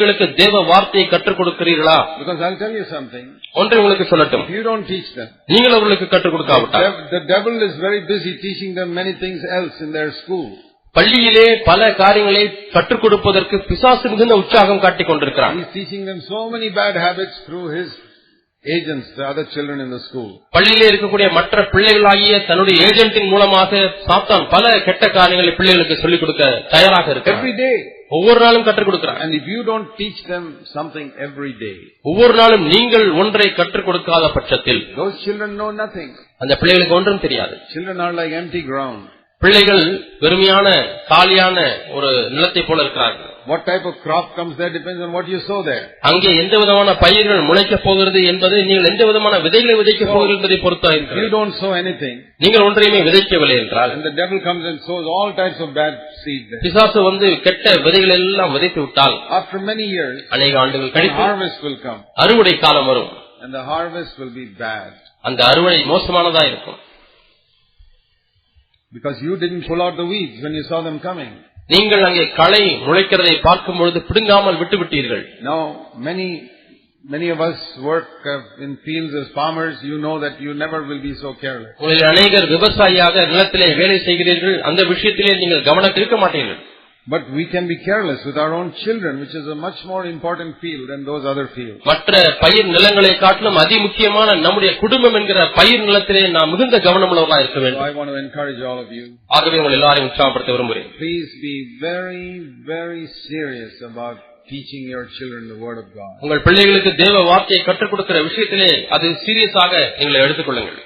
உங்களுக்கு தேவ வார்த்தையை கற்றுக் கொடுக்கிறீர்களா Because I'll tell you something. ஒன்றை உங்களுக்கு சொல்லட்டும் you don't teach them, நீங்கள் அவர்களுக்கு கற்றுக் கொடுக்காவிட்டால் dev- the devil is very busy teaching them many things else in their school. பள்ளியிலே பல காரியங்களை கற்றுக் கொடுப்பதற்கு பிசாசு மிகுந்த உற்சாகம் காட்டிக் கொண்டிருக்கிறான் He's teaching them so many bad habits through his agents, the other children in the school. பள்ளியிலே இருக்கக்கூடிய மற்ற பிள்ளைகளாகிய தன்னுடைய ஏஜென்ட்டின் மூலமாக சாத்தான் பல கெட்ட காரியங்களை பிள்ளைகளுக்கு சொல்லிக் கொடுக்க தயாராக இருக்கிறான் Every day. ஒவ்வொரு நாளும் கற்றுக் கொடுக்கிறான் And if you don't teach them something every day, ஒவ்வொரு நாளும் நீங்கள் ஒன்றை கற்றுக் கொடுக்காத பட்சத்தில் those children know nothing. அந்த பிள்ளைகளுக்கு ஒன்றும் தெரியாது Children are like empty ground. பிள்ளைகள் வெறுமையான காலியான ஒரு நிலத்தை போல இருக்கிறார்கள் What type of crop comes there depends on what you sow there. அங்கே எந்த விதமான பயிர்கள் முளைக்கப் போகிறது என்பது நீங்கள் எந்த விதமான விதைகளை விதைக்கப் போகிறது என்பதை பொறுத்தா If you இருக்கிறது don't sow anything, நீங்கள் ஒன்றையுமே விதைக்கவில்லை என்றால் and the devil comes and sows all types of bad seed there. பிசாசு வந்து கெட்ட விதைகள் எல்லாம் விதைத்து விட்டால் After many years, அநேக ஆண்டுகள் the கழித்து harvest will come. அறுவடை காலம் வரும் And the harvest will be bad. அந்த அறுவடை மோசமானதா இருக்கும் Because you didn't pull out the weeds when you saw them coming. நீங்கள் அங்கே களை முளைக்கிறதை பார்க்கும் பொழுது பிடுங்காமல் விட்டுவிட்டீர்கள் Now, many, many of us work uh, in fields as farmers. You know that you never will be so careless. உங்களில் அநேகர் விவசாயியாக நிலத்திலே வேலை செய்கிறீர்கள் அந்த விஷயத்திலே நீங்கள் கவனத்தில் இருக்க மாட்டீர்கள் But we can be careless with our own children, which is a much more important field than those other fields. மற்ற பயிர் நிலங்களை காட்டிலும் அதி முக்கியமான நம்முடைய குடும்பம் என்கிற பயிர் நிலத்திலே நாம் மிகுந்த கவனமுள்ளவர்களாக இருக்க So வேண்டும் I want to encourage all of you. ஆகவே உங்கள் எல்லாரையும் உற்சாகப்படுத்த விரும்புகிறேன் Please be very, very serious about teaching your children the Word of God. உங்கள் பிள்ளைகளுக்கு தேவ வார்த்தையை கற்றுக் கொடுக்கிற விஷயத்திலே அது சீரியஸாக நீங்கள் எடுத்துக்கொள்ளுங்கள்